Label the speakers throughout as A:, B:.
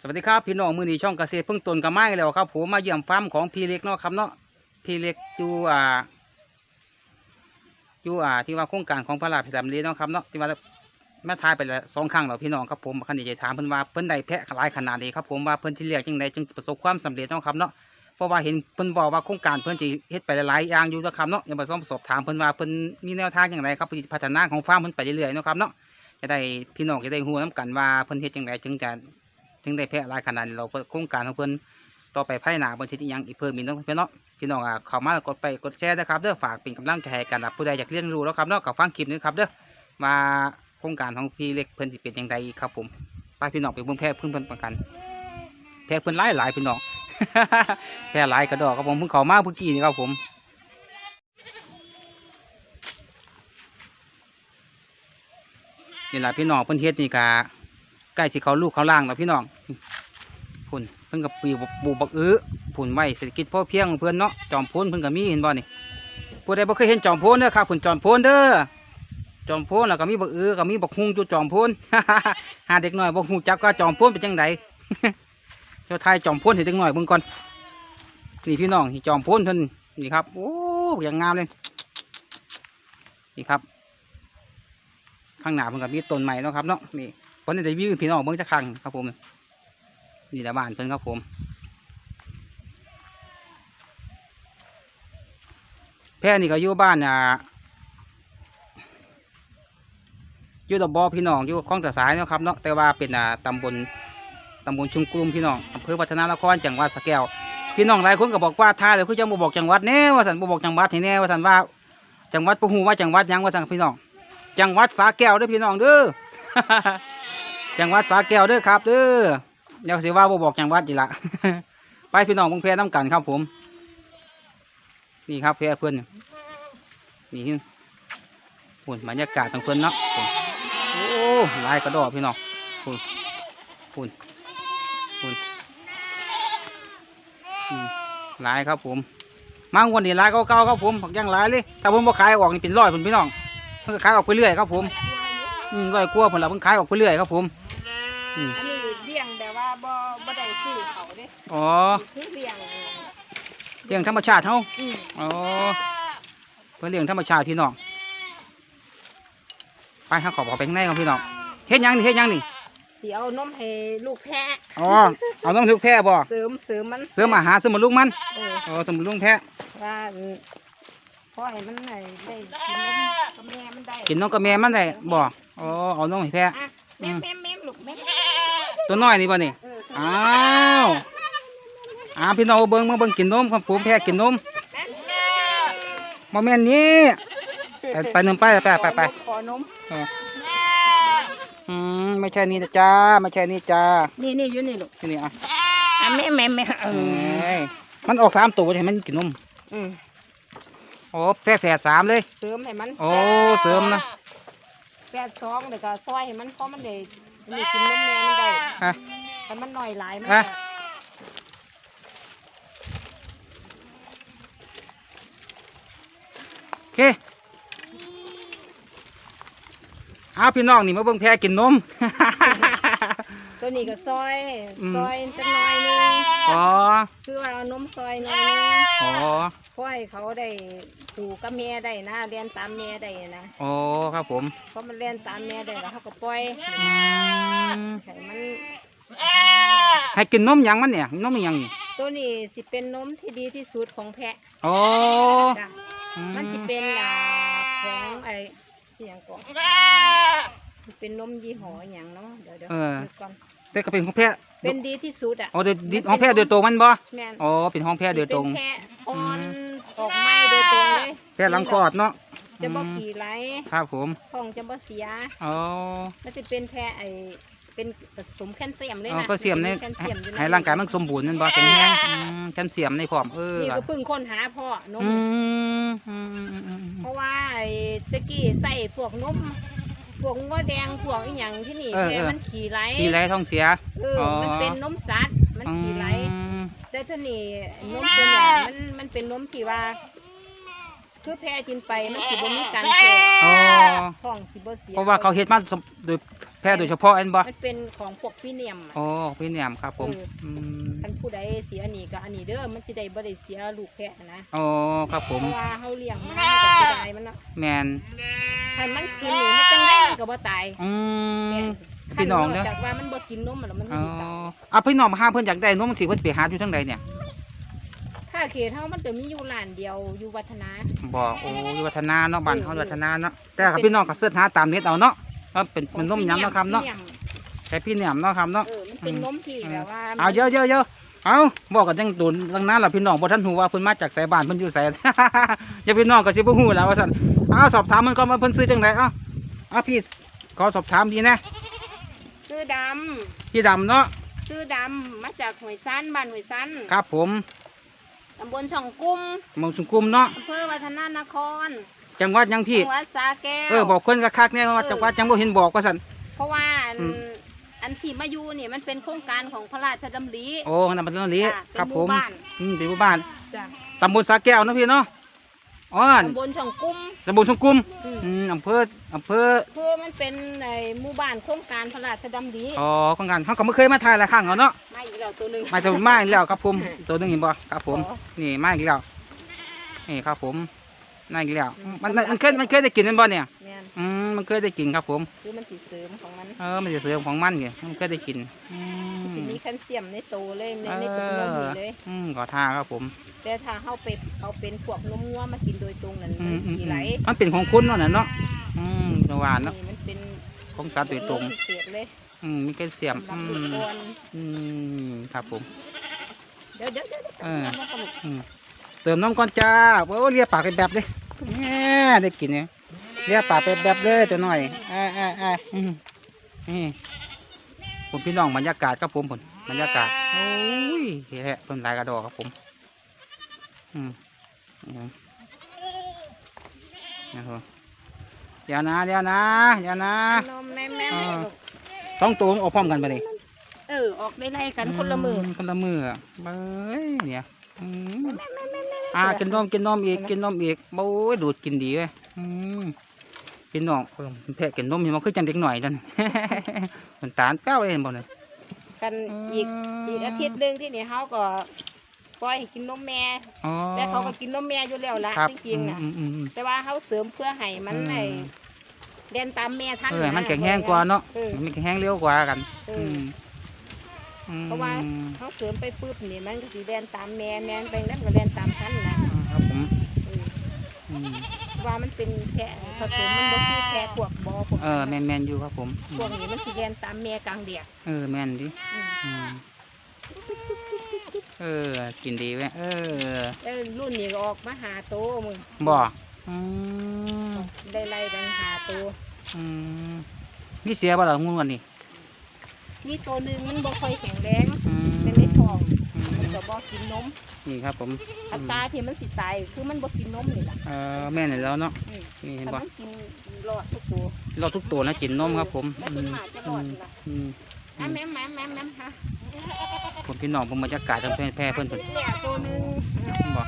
A: สวัสดีครับพี่น้องมือนีช่องเกษตรเพิ่งตนกับไม้แล้วครับผมมาเยี่ยมฟาร์มของพี่เล็กเนาะครับเนาะพี่เล็กอยู่อ่าอยู่อ่าที่ว่าโครงการของพระราชพิธีเนาะครับเนาะที่ว่าแม่ทายไปแล้วสองครั้งแล้วพี่น้องครับผมคันนี้จะถามเพิ่นว่าเพิ่นได้แพะหลายขนาดนี้ครับผมว่าเพิ่นที่เรียกจังไดจึงประสบความสำเร็จเนาะครับเนาะเพราะว่าเห็นเพิ่นบอกว่าโครงการเพิ่นสิเฮ็ดไปหลายอย่างอยู่นะครับเนาะยังบ่ต้องสอบถามเพิ่นว่าเพิ่นมีแนวทางอย่างไรครับพี่พัฒนาของฟาร์มเพิ่นไปเรื่อยๆเนาะครับเนาะจะได้พี่น้องจะได้ฮู้นํกันว่าเพิ่นเฮ็ดจังไดจึงจะ ถึงได้แพร่หลายขนาดนี้เราโครงการของเพิ่นต่อไปภายหน้าเพิ่นสิอียังอีกเพิ่มอีกเนาะพี่น้องพี่น้องอะเข้ามากดไปกดแชร์นะครับเด้อฝากเป็นกำลังใจกันนะผู้ใดอยากเรียนรู้แล้วครับเนาะก็ฟังคลิปนี้ครับเด้อว่าโครงการของพี่เล็กเพิ่นสิเป็นจังไดครับผมไปพี่น้องไปเบิ่งแพร่เพิ่นเพิ่นประกันแพร่เพิ่นหลายหลายพี่น้องแพร่หลายกระดอกครับผมเพิ่งเข้ามาเมื่อกี้นี่ครับผมนี่แหละพี่น้องเพิ่นเฮ็ดนี่กะ ใกล้สิเขาลูกเขาล่างแล้วพี่น้องพุ่นเพิ่นกับปีบปลูกบักอื้อพุ่นไว้เศรษฐกิจพ่อเพียงเพิ่อนเนาะจอมโพนเพิ่นก็มีเห็นบ่นี่ผู้ใดบ่เคยเห็นจอมโพนเด้อครับพุ่นจอมโพนเด้อจอมโพนแล้วก็มีบักอื้อก็มีบักฮุงอยู่จอมโพนหาเด็กน้อยบ่ฮู้จับกว่าจอมโพนเป็นจังไดเจ้าไทยจอมโพนให้เด็กน้อยเบิ่งก่อนนี่พี่น้องนี่จอมพนเพิ่นนี่ครับโอ้อย่างงามเลยนี่ครับข้างหน้าเพิ่นก็มีต้นไม้เนาะครับเนาะนี่ เพิ่นได้วิวพี่น้องเบิ่งจักครั้งครับผมนี่แหละบ้านเพิ่นครับผม แพร่นี่ก็อยู่บ้านอ่าอยู่ตำบอพี่น้องอยู่คลองตะสายเนาะครับเนาะแต่ว่าเป็นอ่าตำบลตำบลชุมกลุ่มพี่น้องอำเภอวัฒนานครจังหวัดสระแก้วพี่น้องหลายคนก็บอกว่าท่าเลยคือจังบ่บอกจังหวัดแน่ว่าสันบ่บอกจังหวัดให้แน่ว่าสันว่า จังหวัดบ่ฮู้ว่าจังหวัดยังว่าสันพี่น้อง จังหวัดสระแก้วด้อพี่น้องเด้อ จังหวัดสระแก้วเด้อครับเด้ออยากสิว่าบ่บอกจังหวัดอีละไปพี่น้องเพิ่งแพรน้ำกันครับผม นี่ครับแพรเพื่อนนี่หุ่นบรรยากาศของเพื่อนเนาะโอ้ลายกระดอกพี่น้องหุ่นหุ่นหุ่นลายครับผมมาวันนี้ลายเก่าๆครับผมผักย่างลายเลยถ้าผมบ่ขายออกนี่เป็นร้อยผมพี่น้องเพิ่งก็ขายออกไปเรื่อยครับผม อืมร้อยกว่าผมละเพิ่งขายออกไปเรื่อยครับผมอืม
B: อันนี้เลี้ยงแบบว่าบ่บ่ได้ซื้อเขาเด้
A: อ๋อ
B: คือเลี้ยง
A: เลี้ยงธรรมชาติเฮา
B: อืม
A: อ๋อเพื่อเลี้ยงธรรมชาติพี่น้องไปครับขอขอไปข้างในครับพี่น้องเฮ็ดหยังนี่เฮ็ดหยังนี่
B: สิเอานมให้ลูกแพะ
A: อ๋อเอาน้ำทึกแพะบ่
B: เสริมเสริมมัน
A: เสริมอาหารเสริมบำรุงมัน
B: เออ
A: อ๋อเสริมบำรุงแพะ
B: ว่า อืมเพราะให้มันได้ได้กินนมกับแม่มันได้
A: กินนมกับแม่มันได้บ่อ๋อเอานมให้แพะ
B: อะแม่แม่แม่ลูกแม่
A: ตัวน้อยนี่บ่นี่
B: เออ
A: อ้าวอ้าวพี่น้องเบิ่งมาเบิ่งกินนมครับผมแพะกินนมบ่แม่นนี่ไปไปหนึ่งไปไปไปไป
B: ขอนม
A: เอออืมไม่ใช่นี่นะจ้าไม่ใช่นี่จ้า
B: นี่นี่อยู่นี่ลูก
A: ที่นี่อะ
B: อะแม่แม่แม่เอ
A: เอ้
B: อย
A: มันออกสามตัวใช่ไหมมันกินนม
B: อืม
A: โอ้แฝดแฝดสามเลย
B: เสริมให้มัน
A: โอ้เสริมนะ
B: แปดสองเดี๋ยวก็ซอยให้มันเพราะมันได้นี่กินนมแม่มันได้
A: ฮะ
B: แต่มันหน่อยหลายมัน
A: อะ
B: ก็
A: โอเคเอาพี่น้องนี่มาเบิ่งแพะกินนม
B: ตัวนี้ก็ซอย
A: อืม
B: ซอยจังน้อยหนึง
A: อ๋อ
B: คือว่าเอานมซอยหน้อยหนึง
A: อ๋อ
B: เพื่อให้เขาได้สู่กับแม่ได้นะเรียนตามแม่ได้นะ
A: โอ้ครับผม
B: เพราะมันเรียนตามแม่ได้แล้วเขาก็ปล่อย
A: อืม
B: ให้มัน
A: ให้กินนมหยังมันเนี่ยนมอิหยังนี่
B: ตัวนี้สิเป็นนมที่ดีที่สุดของแพะ
A: โอ้
B: จ้ะ
A: อื
B: มันสิเป็นอ่าของไอ้เสียงก่อนสิเป็นนมยี่ห้ออหย่างเนาะเดี๋ยวเดี๋ยวนึกก่อน
A: แต่ก็เป็นของแพะ
B: เป็นดีที่สุดอะ
A: โอ้เดี๋ยวดิของแพะโดยตรงมันบ่
B: แม่น
A: อ๋อเป็นของแพะโดยตรง
B: เป็นแพะอ่อนอ อกไม้โดยตรงเลย
A: แพะหลังคลอดเนาะ
B: จะบ่
A: อืม
B: ขี่ไหล
A: ครับผม
B: ท้องจะบ่เสีย
A: อ๋อ
B: มันจะเป็นแพะไอเป็นผสมแคลเซียมเลย
A: อ๋อ
B: นะ
A: ก็เสียมใน
B: แคลเซียมอยู่ใน
A: ให้ร่างกายมันสมบูรณ์นั่นบ่แข็งแรงอืมแคลเซียมในพร้อมเออ
B: นี่ก็เพิ่งค้นหาพ่อนม
A: อืมอืมอืมอืมอืม
B: เพราะว่าไอ้ตะกี้ใส่พวกนมพวกงัวแดงพวกอีหยังที่นี่
A: เออ
B: แพะ
A: เออ
B: มันขี่ไหล
A: ทีไรท้องเสีย
B: เอออ
A: อ
B: มันเป็นนมสัตว์มันขี่ไหล
A: อืม
B: แต่ทีนี่นมตัวเนี้ยมันมันเป็นนมที่ว่าคคือแพ้กินไปมันสิบ่มีการแพ้
A: อ๋อ
B: ท้องสิบ่เสีย
A: เพราะว่าเขาเฮ็ดมาสำโดยแพทย์โดยเฉพาะอันบ่
B: มันเป็นของพวกพรีเนียมอะ
A: อ๋อพี่เนี่ยมครับผม
B: เออ
A: อืม
B: คันผู้ใดเสียอันนี้ก็อันนี้เด้อมันสิได้บ่ได้เสียลูกแพะนะ
A: อ๋อครับผม
B: เพราะว่าเฮาเลี้ยงมาก็สิได้มันเนาะ
A: แมน
B: คันมันกินนี่มันจังได๋มันก็บ่ตาย
A: อืม
B: คั
A: พี่ น้องเด้อ
B: จากว่ามันบ่กินนมแล้วมัน
A: อ๋อ
B: สิตาย
A: เอาพี่น้องมาหาเพิ่นอยากได้นมสิเพิ่นไปหาอยู่ทางใดเนี่ย
B: ถ้าเขตเฮามันจะมีอยู่ร้านเดียวอยู่วัฒนา
A: บ่โอ้ยวัฒนาเนาะบ้าน
B: เออ
A: เฮา
B: เออ
A: วัฒนาเนาะแต่ถ้าพี่น้องก็เสิร์ชหาตามเน็ตเอาเนาะว่าเป็นมันนมหยังเนาะครับเนาะ
B: พรียม
A: แต่พี่เนี่ยมเนาะครับเนาะ
B: เออ มันเป็นนมที่แบบว่า
A: เอาเยอะเยอะเยอะเอาบอกกันจังโดนตั้งนานแล้วพี่น้องบ่ทันฮู้ว่าเพิ่นมาจากไสบ้านเพิ่นอยู่ไส อย่าพี่น้องก็สิบ่ฮู้แล้วว่าซั่นเอาสอบถามมันก่อนว่าเพิ่นซื้อจังไดเอ้าเอาพี่ขอสอบถามดีนะ
B: ชื่อดำ
A: พี่ดำเนาะ
B: ชื่อดำมาจากหวยซันบ้านหวยซัน
A: ครับผม
B: ตำบลช่องกุ้ม
A: หมองสุกุมเนาะ
B: อำเภอวัฒนานคร
A: จังหวัดหยังพี่
B: จังหวัดสาแก้ว
A: เออบอกเพิ่นคักๆเนี่ยว่าจังหวัดจังบ่เห็นบอกว่าซั่น
B: เพราะว่าอัน
A: อืม
B: อันที่มาอยู่นี่มันเป็นโครงการของพระราชดำริ
A: โอ้นั่นมันเรื่องนี้
B: จ้ะ
A: ครับ
B: เป็นห
A: ผม
B: บ้าน
A: อืมเป็นหมู่บ้าน
B: จ้ะ
A: ตำบลสาแก้วเนาะพี่เนาะ อ๋อ
B: ตำบลช่องกุ้ม
A: ตำบลชงกุม
B: อืม
A: อืมอำเภออำเภอ
B: เพื่อมันเป็นในหมู่บ้านโครงการพระราชดำริ
A: อ๋อของงานเขาก็ไม่เคยมาถ่ายหลายครั้งแล้วเนาะ
B: มาอีกแล้วตัวหนึ่ง
A: มาจะมาอีกแล้วครับผมตัวหนึงเห็นบ่ครับผม
B: อ๋อ
A: นี่มาอีกแล้วนี่ครับผม มาอีกแล้ว
B: อืม
A: มันมันมันเคยมันเคยได้กินมันบ่เนี่ย
B: แม่น
A: อืมมันเคยได้กินครับผม
B: คือมันสิเสริมของมัน
A: เออมันจะเสริมของมันไงมันเคยได้กินอื
B: สิ
A: ม
B: มีแคลเซียมในโตวเลยในใน
A: เอ
B: ตัวนม
A: อ
B: นี่เลย
A: อืมขอท่าครับผม
B: แต่ถ้าเฮาเป็ดเอาเป็นพวกนมงัวมากินโดยตรงนั่น
A: อื
B: มั
A: ม
B: น
A: อืม
B: สิ
A: อื
B: ไหล
A: มมันเป็นของคุณเนาะน่ะเนาะอืมจังหวานเนาะ
B: นี่มันเป็น
A: ของสัตว์โดยตรง
B: นมพิเศษเลย
A: อืมมีแคลเซียม
B: สำห
A: อื
B: รับลูก
A: ม
B: อ่อน
A: อืมครับผม
B: เดี๋ยวเดี๋ยวเดี๋ยวเดี๋ยว
A: เออ
B: น้ำมันกระหลุก
A: อืม เติมน้ำก่อนจ้าโอ้เลียปากเป็นแบบเลยแหม่ได้กินเนี่ยเลียปากเป็นแบบเลยตัวหน่อยอ่าอ่าอ่าอืมนี่ผมพี่น้องบรรยากาศครับผมผมบรรยากาศโอ้ยเฮ้ยต้นลายกระดอกครับผมอืมอืมนะครับเดี๋ยวนะเดี๋ยวนะเดี๋ยวนะ
B: นมแม่แม่
A: อ่า
B: ลูก
A: ต้องตัวออกพร้อมกันไปเลย
B: เออออกได้ไล่กันคนละมือ
A: คนละมืออะเบ้ยเนี่ย อืมอ่ากินนมกินนมอีกกินนมอีกโอ้ยดูดกินดีเว้ยอืมกินนมเออมันแพะกินนมมันคือจังเด็กหน่อยนั่นมันตาลเป้าเลยเห็นบ่เนี่ย
B: กันอีกอีกอาทิตย์หนึงที่นี่เฮาก็ปล่อยให้กินนมแม่
A: อ๋อ
B: แต่เขาก็กินนมแม่อยู่แล้วละ
A: ครับ
B: จริงๆน่ะ
A: อืมอืมอืม
B: แต่ว่าเขาเสริมเพื่อให้มัน
A: อืม
B: ไอ้เดินตามแม่ทัน
A: เออ
B: นะ
A: มันแข็งแรงกว่าเนาะ
B: เออ
A: มันแข็งแรงเร็วกว่ากัน
B: เอ
A: อื
B: อ
A: มอืม
B: เพราะว่าเขาเสริมไปปุ๊บนี่มันก็สิเดินตามแม่แม่ไปนั่นก็เดินตามทันนะครับ
A: ผม
B: เออ
A: อืม
B: ว่ามันเป็นแพะผสมมันบ่คือแพะพวกบอพวก
A: เออแมนแมนอยู่ครับผมอื
B: พวก
A: ม
B: นี้มันสิเดินตามแม่กลางเดียก
A: เออแมนดิ
B: อืม
A: อืมเออ กินดีเว้ยเออ
B: แล้วรุ่นนี้ก็ออกมาหาโตมึง
A: บ่อืม
B: ได้ไล่กันหาโต
A: อืมมีเสียบ่ล่ะงูอันนี้
B: มีตัวหนึงมันบ่ค่อยแข็งแรง
A: อืม
B: เป็นในท้อง
A: อืม
B: มันก็บ่กินนม
A: นี่ครับผม
B: อัตราที่มันสิตายคือมันบ่กินนมนี่ล่ะ
A: เออแม่นแล้วเนาะ
B: อืม
A: นี่เห็น
B: ถ้า
A: บ่
B: มันกินรอดทุกตัว
A: เราทุกตัวนะกินนมครับผม
B: แล้ว
A: อื
B: เป็น
A: ม
B: หมาจะร
A: อื
B: อด
A: ม
B: ล่ะ
A: อืมอื
B: อะ
A: ม
B: แม่มแม่มแม่มแม่มค่ะ
A: ผมพี่น้องผมบรรยากาศทางแพร่แพร่เพิ่นเพิ่น
B: เนี่ยตัวหนึง
A: บ่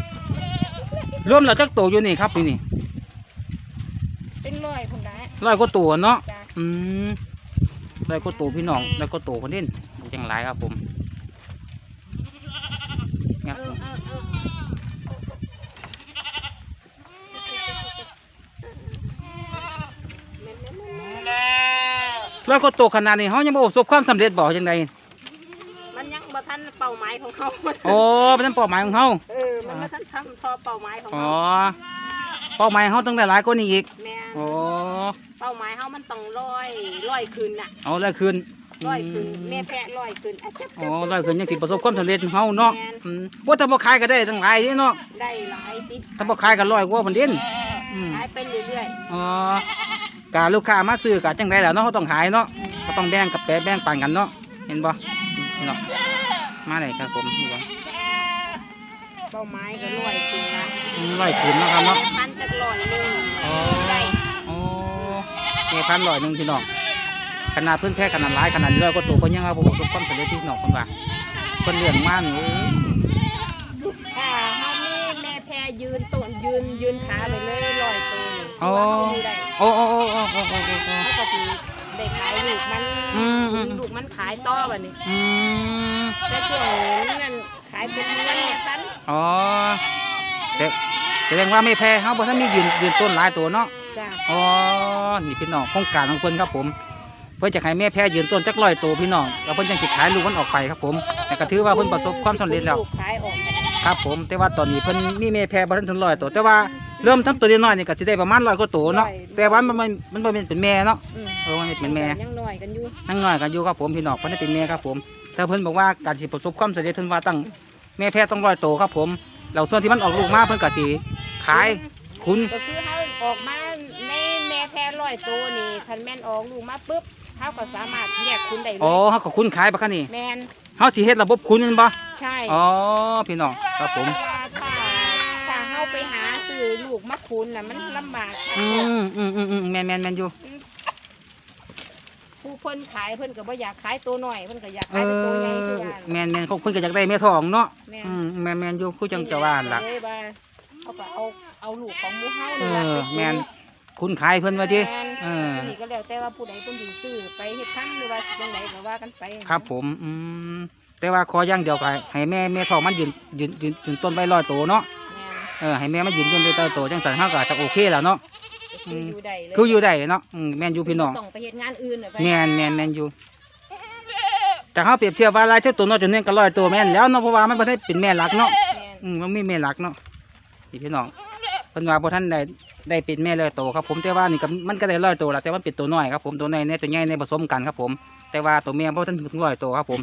A: รวมแล้วจักตัวอยู่นี่ครับนี่นี่
B: เป็นร้อยคนได้
A: ร้อยกว่าตัวเนาะ
B: จ้ะ
A: อืม ร้อยกว่าตัวพี่น้องร้อยกว่าตัวคนนี้จังหลายครับผมครับ
B: เอ
A: ผ
B: อ
A: ม
B: เออเออแม่นแม่นแม่นแม่น
A: ร้อยกว่าตัวขนาดนี้เฮายังบ่ประสบความสำเร็จบ่จังได
B: มันยังบ่ทันเป้าหมายของเขา
A: โอ้เป็นเป้าหมายของเฮา
B: เออมันบ่ทันทำพอเป้าหมายของ
A: อ๋อ
B: เขา
A: เป้าหมายเฮาต้องได้หลายกว่านี้อีก
B: แม่น
A: โอ้
B: เป้าหมายเขามันต้องร้อยร้อยคืนน่ะ
A: เอาเลยคืน
B: ร้อยคืนแม่แพะร้อยคืนอะจับ
A: อ๋อร้อยคืนยังสิประสบความสำเร็จของเฮาเนาะอืมบ่ถ้าบ่ขายก็ได้ตั้งหลายเด้เนาะ
B: ได้หลายติ
A: ถ้าบ่ขายก็ร้อยกว่าพันเด่นอืม
B: ขายไปเรื่อย
A: อ๋อกาลูกค้ามาซื้อกะจังไดล่ะเนาะเขาต้องขายเนาะก็ต้องแบ่งกับแปะแบ่งปันกันเนาะเห็นบ่นี่เนาะมาเลยครับผมนี่บ่
B: ๆ เป้าไม้ก็ลอยขึ้นนะ
A: ร้อยขึ้นเนาะครับเนาะ
B: พันจะลอยนึง
A: อ๋อ
B: ได้
A: โอ้เมพันร้อยนึงพี่น้องขนาดเพื้นแค่ขนาดร้ายขนาดเรือก็ตัวก็ยังเอาผมทุกคนเร็จที่นองคนว่าคนเหลืองมันโอ้ย
B: อ่าเฮามีแม่แพรยืนต้นยืนยืนขาเลยเลยลอยตัวหนึ่
A: งเพราะ
B: ว่าเขาดูได้
A: โอ้โอ้โอ้โอ้โอ้โอ้โอ้
B: เขาก็สิได้ขายลูกมัน
A: อืมอืม
B: ลูกมันขายต่อบัดนี้
A: อืม
B: แต่ช่วงนี้เงินขายเป็นเงินเนี่ยไป
A: อ๋อแต่แสดงว่าไม่แพ้เขาบอกถ้ามียืนยืนต้นหลายตัวเนาะ
B: จ้ะ
A: อ๋อนี่พี่น้องโครงการของเพิ่นครับผม เพื่อจะให้แม่แพ้ยืนต้นจักร้อยตัวพี่น้องแล้วเพิ่นจังสิขายลูกมันออกไปครับผม แต่ก็ถือว่าเพิ่นประสบความสำเร็จแล้ว
B: ลูกขายออก
A: ครับผม แต่ว่าตอนนี้เพิ่นมีแม่แพ้บ่ทันถึงร้อยตัวแต่ว่าเริ่มทำตัวน้อยๆนี่ก็สิได้ประมาณร้อยกว่าตัวเนาะแต่ว่ามันมันมันบ่แม่นเป็นแม่เนาะ
B: อืม
A: เออมันเป็นแม่
B: ยังน้อยกันอยู่
A: นั่งน้อยกันอยู่ครับผมพี่น้องเพิ่นได้เป็นแม่ครับผมแต่เพิ่นบอกว่าการสิประสบความสำเร็จเพิ่นว่าตั้ง แม่แพ้ต้องร้อยตัวครับผมแล้วส่วนที่มันออกลูกมาเพิ่นก็สิขายคุณ
B: ก็คือเขาออกมาในแม่แพรร้อยตัวนี่คันแม่นออกลูกมาปุ๊บเขาก็สามารถแยกคุณได้เล
A: อ๋อยเฮาก็คุณขายปะคะนี่
B: แมน
A: เฮาสิเฮ็ดระบบคุณแม่นบ่
B: ใช่
A: อ๋อพี่น้องครับผม
B: เพราะว่าถ้าถ้าเฮาไปหาซื้อลูกมาคุณน่ะมันลำบากค่ะ
A: อืมอืมอืมอืมแม่นแม่นแม่นอยู่
B: ผู้เพิ่นขายเพิ่นก็บ่อยากขายตัวน้อยเพิ่นก็อยาก
A: เอ
B: ขายเป็นตัวใหญ่
A: อ
B: คือว่า
A: แม่นแม่นเขาเพิ่นก็อยากได้แม่ทองเนาะ
B: แม่น
A: อืมแม่นแม่นอยู่คือจังจะว่าหั่นล่ะ
B: เลยว่าเขาก็เอาเอาลูกของหมู่เฮา
A: เอ
B: นี่ล่ะ
A: อ
B: ไปกิ
A: แม่น คุณขายเพิ่นว่าติ
B: แม่น
A: เออ
B: นี่ก็แล้วแต่ว่าผู้ใดเพิ่นสิซื้อไปเฮ็ดทำหรือว่าสิจังไดก็ว่ากันไป
A: ครับผมอืมแต่ว่าขออย่างเดียวก็ให้ให้แม่แม่ทองมันยืนยืนยืนยืนต้นไว้ร้อยโตเนาะ
B: แม่น
A: เออให้แม่มันยืนต้นไว้ร้อยโตจังซั่นเฮาก็จะโอเคแล้วเนาะ
B: ก็ คืออยู่ได้เลย
A: คืออยู่ได้เนาะอืมแม่นอยู่พี่น้อง
B: ต้องไปเฮ็ดงานอื่นน่ะไป
A: แม่นแม่นแม่นอยู่ แต่เขาเปรียบเทียบว่าหลายเท่าตัวน้อยจนเนื่องก็ร้อยตัวแม่นแล้วเนาะเพราะว่ามันบ่ได้เป็นแม่หลักเนาะ
B: แม่น
A: อืมมันมีแม่หลักเนาะนี่พี่น้องเพิ่นว่าบ่ทันได้ได้เป็นแม่ร้อยตัวครับผมแต่ว่านี่ก็มันก็ได้ร้อยตัวแล้วแต่ว่าเป็นตัวน้อยครับผมตัวน้อยเนี่ยตัวใหญ่ในผสมกันครับผม แต่ว่าตัวแม่บ่ทันถึงร้อยตัวครับผม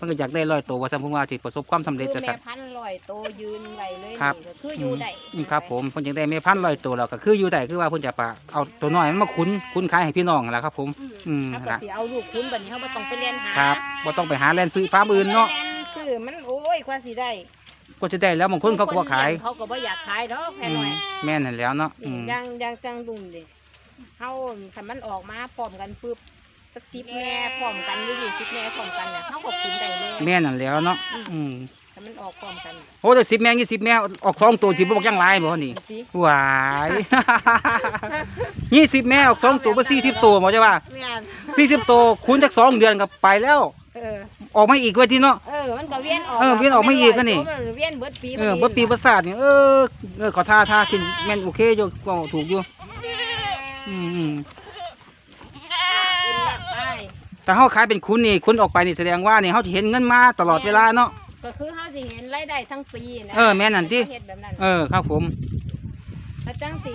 A: เพิ่นก็อยากได้ร้อยตัวว่าซั่นผมว่าสิประสบความสำเร็จ
B: คื
A: จะ
B: อ
A: สั
B: แม่
A: ก
B: พันธุ์ร้อยโตยืนไว้เลย
A: ครับ
B: นี่ก็คืออยู่ได้
A: อืมครับผมเพิ่นอยากได้แม่พันธุ์ร้อยตัวแล้วก็คืออยู่ได้คือว่าเพิ่นจะปะเอาตัวน้อยมันมาคุ้นคุ้นขายให้พี่น้องนั่นแหละครับ ผม อืม
B: เขาก็สิเอาลูกคุณบัดนี้เขาบ่ต้องไปเรียนหา
A: ครับบ่ต้องไปหาแลนซื้อฟาร์มอื่นเนาะ
B: แม่ซื้อมันโอ้ยกว่าสิได้
A: ก็จะได้แล้วบางคนเขาก็บ่ขาย
B: เขาก็บ่อยากขายดอกแค่
A: อื
B: น้อ
A: ม
B: ย
A: แม่นนั่นแหล้วเนาะอืม
B: อย่างอย่างจังดุมดิเฮาคันมันออกมาพร้อมกันปึ๊บ สักสิบแม่พร้อมกันหรือยี่สิบแม่พร้อมกันน่ะเฮาก็คุ้นได้เลย
A: แม่นนั่นแหล้วเนาะอืม
B: คันมันออกพร้อมกัน
A: โอ้แต่สิบแม่ยี่สิบแม่ออกสองตัวสิบ่บอกยังหลายบ่นี่
B: สิ
A: หวายยี่สิบแม่ออกสองตัวบ่สี่สิบตัวบ่ใช่ป่ะ
B: แม่น
A: สี่สิบตัวคูณจากสองเดือนก็ไปแล้ว
B: เออ
A: ออกมาอีกเว่าที่เนาะ
B: เออ มันก็เวียนออก
A: เออเวียนออกมาอีกก็นี่
B: มันเวียนเบิดปี
A: เออบ่ปีบ่ศาสตร์นี่เออเออขอท่าท่ากินแม่นโอเคอยู่ก็ถูกอยู่ อืมอืม
B: กินหลักไป
A: แต่เฮาขายเป็นคุณนี่คุณออกไปนี่แสดงว่านี่เฮาสิเห็นเงินมาตลอดเวลาเนาะ
B: ก็คือเฮาสิเห็นรายได้ทั้งปีนะ
A: เออแม่นนั่นติ
B: เฮ็ดแบบนั้น
A: เออครับผม
B: ถ้าจังสี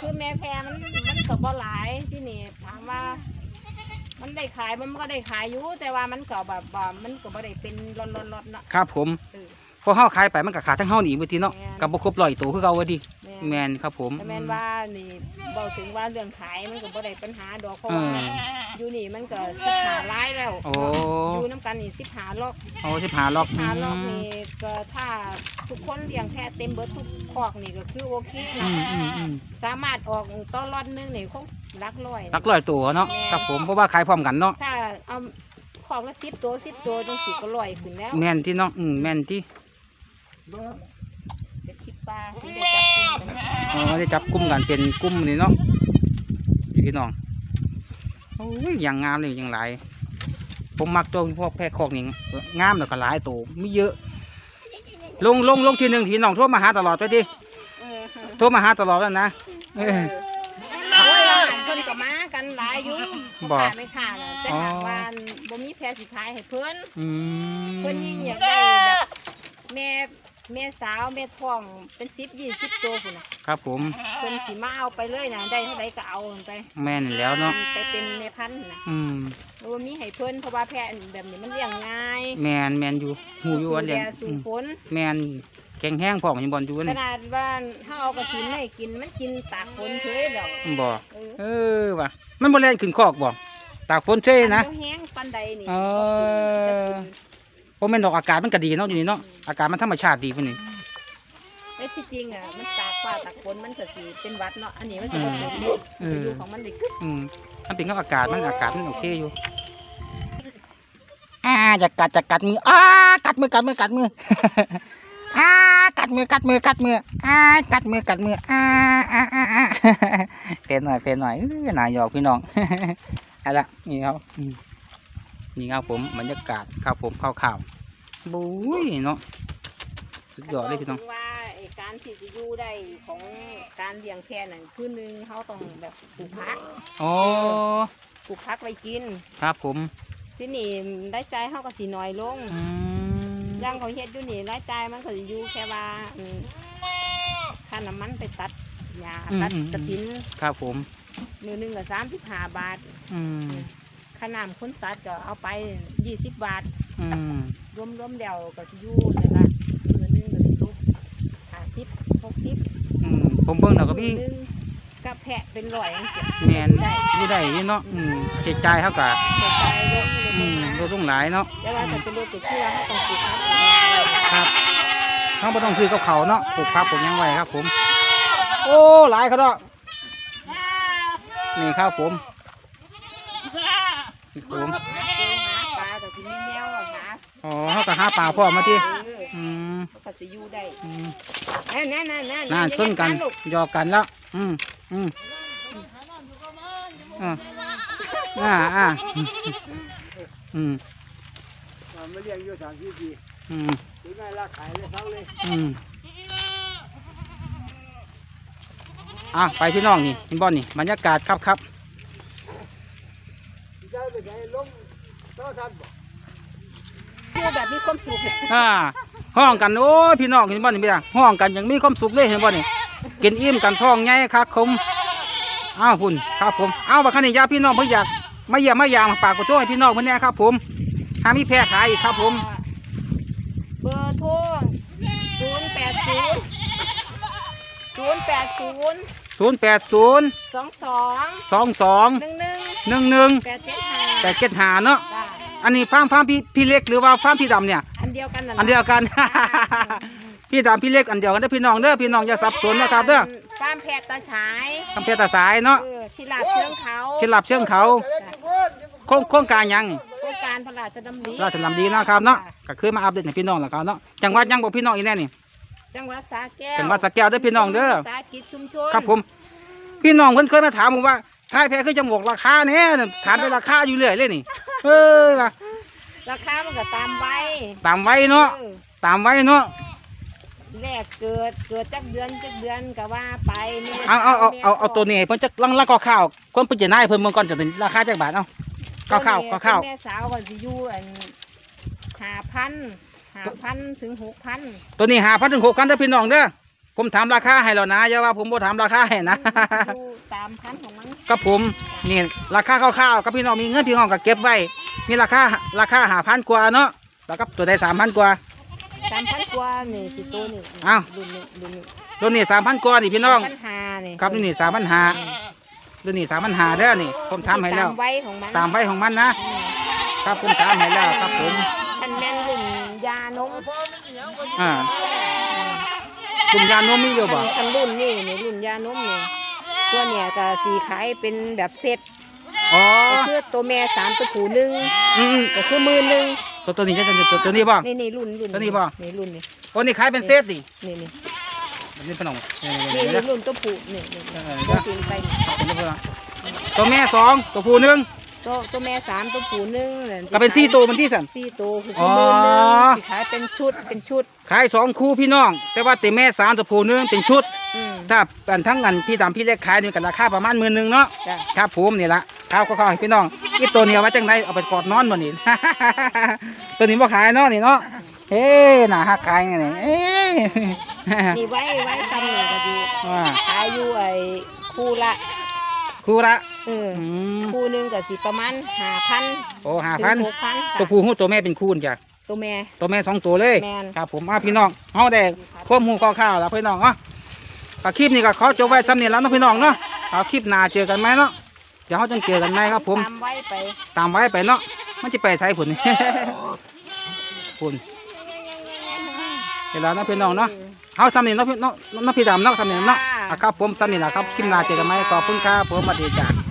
B: คือแม่แพรมันมันก็บ่หลายที่นี่ถามว่า มันได้ขายมันก็ได้ขายอยู่แต่ว่ามันก็แบบว่ามันก็บ่ได้เป็นร้อนๆๆเนาะ
A: ครับผม
B: เออ
A: พอเฮาขายไปมันก็ขาดทั้งเฮานี่เบิดทีเนาะ
B: แม่น
A: ก็บ่ครบร้อยตัวคือเก่าเว่าดิ
B: แม่
A: แม่นครับผม
B: แต่แม่นว่านี่เบาถึงว่าเรื่องขายมันก็บ่ได้ปัญหาดอกเพราะ
A: เอ
B: ว่า
A: อ
B: อยู่นี่มันก็สิบหาร้ายแล้ว
A: โอ้
B: อยู่น้ำกันนี่สิบหาล็อก
A: โอ้สิบหาล็อก
B: หาล็อกนี่ก็ถ้าทุกคนเลี้ยงแพะเต็มเบิดทุกคอกนี่ก็คือโอเค
A: อื
B: นะ
A: มอืมอืม
B: สามารถออกต้อนรอดหนึงนี่คงรักร้อย
A: รักร้อยตัวเนาะครับผมเพราะว่าขายพร้อมกันเนาะ
B: ถ้าเอาคอกละสิบตัวสิบตัวจังสิก็ร้อยขึ้นแล้ว
A: แม่นที่เนาะอืมแม่นที่
B: เด็ดคิด ปลาที่ได้จับกินกัน
A: อ๋อได้จับกลุ่มกันเป็นกลุ่มนี่เนาะนี่พี่น้องโอ้ยอย่างงามเลยอย่างหลายผมมักตัวพวกแพะคอกนี่งามแล้วก็หลายตัวมีเยอะ ลงลงลงทีหนึ่งพี่น้องโทรมาหาตลอดไปดิ
B: เออ
A: โทรมาหาตลอดแล้วนะเออ
B: โอ้ยอาหารเพิ่นก็มากันหลายอยู่
A: บ่
B: บ่ไม่ขาดน่ะแต่
A: อ๋อ
B: หากว่าบ่มีแพรสิขายให้เพิ่น
A: อืม
B: เพิ่นยิ่งอยากได้แบบแม่ แม่สาวแม่ท้องเป็นสิบยี่สิบตัวพุ่นน่ะ
A: ครับผม
B: เพิ่นสิมาเอาไปเลยนะได้เท่าใดก็เอาไป
A: แม่นแล้วเนาะ
B: ไปเป็นแม่พันธุ์นะ
A: อืม
B: เพราะว่ามีให้เพิ่นเพราะว่าแพะแบบนี้มันเลี้ยงง่าย
A: แมนแมนอยู่หูอยู่อันเดียว
B: ดูแลสู่ฝน
A: แมนแข็งแห้งพร้อมยังบอลอยู่
B: ข
A: นี่
B: นาดว่าถ้าเอากระถินให้กินมันกินตากฝนเฉยแล้ว
A: บ่
B: เออ
A: เออว่ะมันบ่แล่นขึ้นคอกบ่ตากฝนเช่นะ
B: มับ่แห้งปานใดนี่
A: เออเพราะ แม่นดอกอากาศมันก็ดีเนาะอยู่นี่เนาะอากาศมันธรรมชาติดีพุ่นนี่
B: แต่ที่จริงอะมันตากฟ้าตากฝนมันก็สิเป็นหวัดเนาะอันนี้มันสิบ่เป็นเด้
A: เอ
B: จะ
A: อ
B: อยู่ของมันได้กึก
A: อืมมันเป็นกับอากาศมันอากาศมันโอเคอยู่อ่าจะกัดจะกัดมืออ้ากัดมือกัดมือกัดมือ อ่ากัดมือกัดมือกัดมืออ่ากัดมือกัดมืออ่าอ่าอ่าอ่า เพลนหน่อยเพลนหน่อยเอ้ยนายหยอกพี่น้อง เอาละนี่ครับอืมนี่ครับผมบรรยากาศครับผมข้าวข่าวๆ บุ้ยเนาะสุดยอดเลยพี่น้อง
B: ว่าไอ้การที่จะอยู่ได้ของการเลี้ยงแค่นั้นคือหนึ่งเขาต้องแบบปลูกพัก
A: อ๋อ
B: ปลูกพักไว้กิน
A: ครับผม
B: ที่นี่รายจ่ายเขาก็สิน้อยลง
A: อืม
B: ย่างเขาเฮ็ดอยู่นี่รายจ่ายมันก็สิอยู่แค่ว่าอืมค่าน้ำมันไปตัดหญ้าตัดกระถิน
A: ครับผม
B: มือหนึงก็สามสิบห้าบาท
A: อืม
B: ค่าน้ำคนตัดก็เอาไปยี่สิบบาท
A: อืม
B: รวมรวมๆเดียวก็สิอยู่นี่ละมือหนึงก็สิตกห้าสิบหกสิบ
A: อืมผมเบิ่งแล้วก็มี
B: มือหนึงกับแพะเป็นร้อยจังซี่
A: แมน
B: ได้
A: อยู่ได้นี่เนาะอืมเจ็ใจายเขากะ
B: แต่ใจเยอะ
A: อืมลดลงหลายเนาะ
B: แต่ว่าแต่เป็นรถติดที่ว่าเขาต้องปลูกพักปลูกหญ้าไว้
A: ครับเขาบ่ต้องซื้อกับเขาวเนาะปลูกผักปลูกหยังไว้ครับ ผม โอ้หลายเขาเนาะนี่ครับผมนี่ผม
B: หาปลาก็สิมีแนวอะหา
A: อ๋อ เขาก็หาปลาพ่อมาที่
B: อื
A: ม
B: เขาก็สิอยู่ได้
A: อืม
B: นั่นนั่นนั่นนั่น
A: น่าชนกันหยอกกันแล้ว อืมอืมอ่าอ่าอ่าอืม
C: มันไม่เลี้ยงอยู่สามสี่ปี
A: อืม
C: ถึงไงราขายเลยเขาเลย
A: อืมอะไปพี่น้องนี่เห็นบ่นี่บรรยากาศครับครับ
C: เจ้ไปไหนลงโต๊ะทันบ่
B: อยู่แบบมีความสุข
A: อ่าห้องกันโอ้ยพี่น้องเห็นบ่นี่พี่อะห้องกันยังมีความสุขเลยเห็นบ่นี่กินอิ่มกันท้องใหญ่ครับผมอ้าวคุณครับผมเอาบักคันนี้ยาพี่น้องเพิ่นอยากมาเยี่ยมมายามฝากกดโทษให้พี่น้องเพิ่นแหน่ครับ ผมหามีแพร่ขายอีกครับ ผม
B: เบอร์โทรศูนย์แปดศูนย์ศูนย์แปดศูนย์
A: 080
B: สองสอง
A: 22
B: หนึ่งหนึ่ง
A: 11
B: แปดเจ็ดห้า
A: 875เนาะ
B: จ้า
A: อันนี้ฟาร์มฟาร์มพี่พี่เล็กหรือว่าฟาร์มพี่ดำเนี่ย
B: อันเดียวกันนั่นล่ะ
A: อันเดียวกัน พี่ดำพี่เล็กอันเดียวกันเด้อพี่น้องเด้อพี่น้องอย่าสับสนนะครับเด้อ
B: ฟาร์มแพทย์ตาฉาย
A: คำเพชรตาสายเนาะ
B: เออที่ลาดเชิงเขา
A: เชิดลับเชิงเขาโครงโครงการหยังนี่
B: โครงการพระราชดำริ
A: ราชดำดีเนาะครับเนาะก็คือมาอัปเดตให้พี่น้องแล้วครับเนาะจังหวัดยังบอกพี่น้องอีกแน่นี่
B: จังหวัดสระแก้ว
A: จังหวัดสระแก้วเด้อพี่น้องเด้อ
B: สาหกิจชุมชน
A: ครับผม พี่น้องเพิ่นเคยมาถามผมว่า ท้ายแพ้คือจะบอกราคาแน่ถามไปราคาอยู่เรื่อยเลยนี่เอ้ยว่า
B: ราคามันก็ตามใบ
A: ตามไว้เนาะ
B: ออ
A: ตามไว้เนาะ
B: แรกเกิดเกิดจักเดือนจักเดือนก็ว่าไปแม่
A: เอาเอาเอาเอาเอา
B: แม่
A: ตัวนี้ให้เพิ่นจะลังละก็ข้าวคนเพิ่นจะนายเพิ่นเบิ่งก่อนจะเป็นราคาจักบาทเนาะก็ข้าวก็ข้าว
B: แม่สาวก็สิอยู่อันห้าพันห้าพันถึงหกพัน
A: ตัวนี้หาพันถึงหกพันเด้อพี่น้องเด้อ ผมถามราคาให้แล้วนะอย่าว่าผมบ่ถามราคาให้นะ
B: อยู่ตามพันของมัน
A: กับผมนี่ราคาคร่าวๆกับพี่น้องมีเงินพี่น้องก็เก็บไว้ มีราคาราคาหาพันกว่าเนาะแล้วก็ตัวใดสามพันกว่า
B: สามพันกว่านี่สิตัวนี่
A: อ้าว
B: รุ่นนี้รุ่นนี้
A: ตัวนี้สามพันกว่านี่พี่น้อง
B: ปัญหานี่
A: ครับนี่สามพันหาตัวนี้สามพันหาเด้อนี่ ผมถามให้แล้ว
B: ตามไว้ของมัน
A: ตามไว้ของมันนะ
B: อืม
A: ครับผมถามให้แล้วครับผม
B: คันแม่นรุ่นยานม
A: อ่า คุณยานมมีอยู่บ่
B: คันรุ่นนี่นี่รุ่นยานมนี่ตัวเนี่ยก็สีขายเป็นแบบเซต
A: อ๋อ
B: ก็คือตัวแม่สามตัวผู้หนึ่ง
A: อืม
B: ก็คือมือหนึ่ง
A: ตัวตัวนี้จะเป็นตัวตัวนี้บ่
B: นี่นี่รุ่นรุ่น
A: ตัวนี้บ่
B: นี่รุ่นนี่
A: โอ้นี่ขายเป็นเซตดิ
B: นี่นี่
A: แบบนี้พี่น้องนี่
B: นี่
A: นี่
B: นี่
A: นี่
B: รุ่นตัวผู้นี่นี่
A: เออ
B: ตัวจริงไปนี่
A: ตัวแม่สองตัวผู้หนึ่ง
B: ตัวตัวแม่สามตัวผู้หนึ่งย
A: ก็เป็นสี่ตัวมันที่สัน
B: สี่ตัวคือ
A: อ๋อ
B: มือหนึ่งสิขายเป็นชุดเป็นชุด
A: ขายสองคู่พี่น้อง แต่ว่าแต่แม่สามตัวผู้หนึงเป็นชุด
B: อืม
A: ถ้าอันทั้งอันพี่ดำพี่เล็กขายนี่กันราคาประมาณหมื่นหนึ่งเนาะ
B: จ้ะ
A: ครับผมนี่ละข้าวก็ขอให้พี่น้องอีตัวนี้เอาไว้จังไดเอาไปกอดนอนบ่นี่ ตัวนี้บ่ขายเนาะนี่เนาะเฮ้น่าฮักขายไงนี่เอ้
B: นี่ไว้ไว้ซ้ำนี่ก็ดี
A: ว่า
B: ขายอยู่ไอ้คู่ละ
A: คู่ละ
B: เออ
A: อืม
B: คู่หนึ่งก็สิประมาณห้าพัน
A: โอ้ห้าพัน
B: หกพัน
A: ตัวผู้หูตัวแม่เป็นคูณจ้ะ
B: ตัวแม่
A: ตัวแม่สองตัวเลย
B: แม่น
A: ครับผมเอาพี่น้องเฮาได้ควบหมูข้าวๆแล้วพี่น้องเนาะก็คลิปนี้ก็ขอจบไว้ซ้ำนี่แล้วเนาะพี่น้องเนาะเอาคลิปหน้าเจอกันไหมเนาะเดี๋ยวเขาจะเจอกันไหมครับผม
B: ตามไว้ไป
A: ตามไว้ไปเนาะ มันจะไปใส่ผุนผุนเวลาเนาะพี่น้องเนาะ เอาซ้ำนี่เนาะพี่เนาะเนาะพี่ดำเนาะซ้ำนี่เนาะอะครับผมซ้ำนี่นะครับคลิปหน้าเจอกันไหมขอบคุณครับผมสวัสดีจ้า